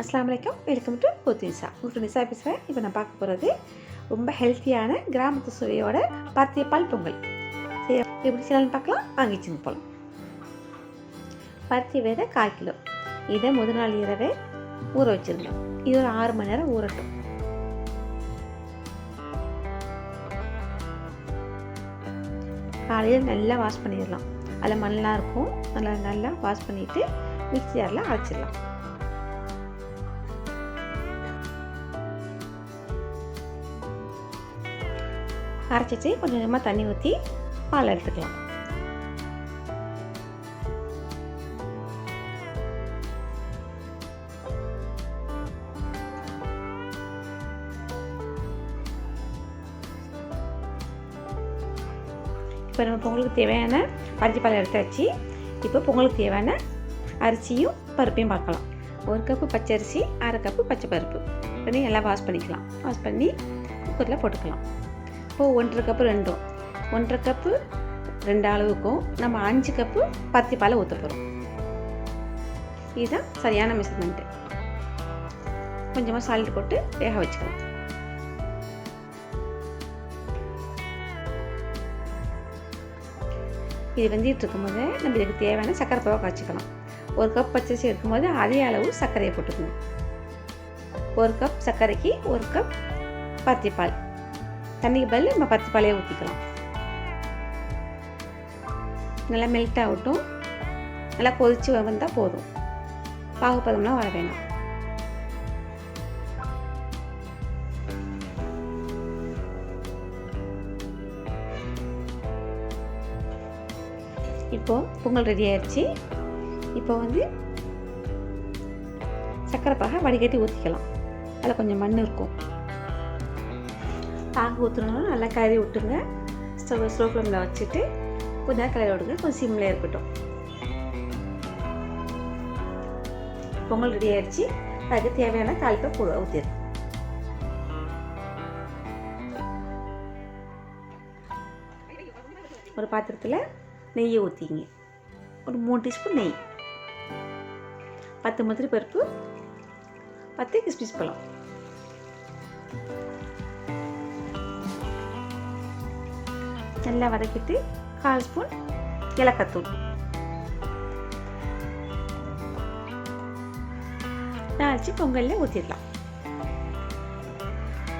அஸ்லாம் வலைக்கம் welcome to கோத்தினிசா உங்களுக்கு நிசா பேசுகிறேன் இப்போ நான் பார்க்க போகிறது ரொம்ப ஹெல்த்தியான கிராமத்து சுவையோட பருத்திய பால் பொங்கல். சரி எப்படி செய்யலாம்னு பார்க்கலாம்? வாங்கிச்சுங்க போகலாம் பருத்தி விதை கால் கிலோ. இதை முதல் நாள் இரவே ஊற வச்சிருங்க இது ஒரு ஆறு மணி நேரம் ஊறட்டும். காலையில் நல்லா வாஷ் பண்ணிடலாம். அதில் மண்ணெலாம் இருக்கும். நல்லா நல்லா வாஷ் பண்ணிவிட்டு மிக்சி ஜாரில் அரைச்சிடலாம். அரைச்சிட்டு கொஞ்சம் கொஞ்சமாக தண்ணி ஊற்றி பால் எடுத்துக்கலாம். இப்போ நம்ம பொங்கலுக்கு தேவையான பருத்தி பால் எடுத்தாச்சு இப்போ பொங்கலுக்கு தேவையான அரிசியும் பருப்பையும் பார்க்கலாம். ஒரு கப்பு பச்சரிசி அரை கப்பு பச்சை பருப்பு. பண்ணி எல்லாம் வாஷ் பண்ணிக்கலாம். வாஷ் பண்ணி குக்கரில் போட்டுக்கலாம். அப்போது ஒன்றரை கப்பு ரெண்டும். ஒன்றரை கப்பு ரெண்டு அளவுக்கும் நம்ம அஞ்சு கப்பு பருத்தி பாலை ஊற்ற போகிறோம் இதுதான் சரியான மெஷர்மெண்ட்டு கொஞ்சமாக சால்ட் போட்டு வேக வச்சுக்கலாம் இது வெந்திட்டு இருக்கும்போது நம்ம இதுக்கு தேவையான சர்க்கரை பாவை காய்ச்சிக்கலாம். ஒரு கப் பச்சரிசி இருக்கும்போது அதே அளவு சர்க்கரையை போட்டுக்கணும். ஒரு கப் சர்க்கரைக்கு ஒரு கப் பத்தி பால். தண்ணிக்கு பதில் நம்ம பத்து பழைய ஊற்றிக்கலாம் நல்லா மெல்ட் ஆகட்டும். நல்லா கொதித்து வந்தால் போதும். பாகுப்பதம்லாம் வர வேணாம். இப்போது பொங்கல் ரெடி ஆயிடுச்சு. இப்போ வந்து சர்க்கரை பாகை வடிகட்டி ஊற்றிக்கலாம் அதில் கொஞ்சம் மண் இருக்கும். பாகு ஊற்றுனாலும் நல்லா கறி விட்டுங்க ஸ்டவ் ஸ்லோ ஃப்ளேமில் வச்சுட்டு கொஞ்ச கலரி விடுங்க. கொஞ்சம் சிம்மில் இருக்கட்டும். பொங்கல் ரெடி ஆகிடுச்சு அதுக்கு தேவையான தாளிப்பை கூட ஊற்றிடும் ஒரு பாத்திரத்தில் நெய்யை ஊற்றிங்க ஒரு மூணு டீஸ்பூன் நெய். பத்து முந்திரி பருப்பு பத்து கிஸ்மிஸ் பழம். நல்லா வதக்கிட்டு கால் ஸ்பூன் ஏலக்காத்தூள் நாச்சு பொங்கலில் ஊற்றிடலாம்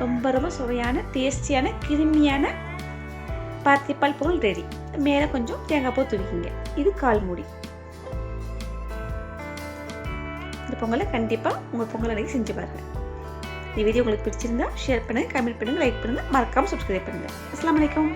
ரொம்ப ரொம்ப சுவையான டேஸ்டியான கிருமியான பாத்திப்பால் பொங்கல் ரெடி. மேலே கொஞ்சம் தேங்காய் பூ துவிக்கிங்க. இது கால் மூடி. இந்த பொங்கலை கண்டிப்பாக உங்கள் பொங்கல் அன்றைக்கி செஞ்சு பாருங்கள் இந்த வீடியோ உங்களுக்கு பிடிச்சிருந்தா ஷேர் பண்ணுங்கள் கமெண்ட் பண்ணுங்கள் லைக் பண்ணுங்கள் மறக்காமல் சப்ஸ்கிரைப் பண்ணுங்கள் அஸ்லாம் வலைக்கம்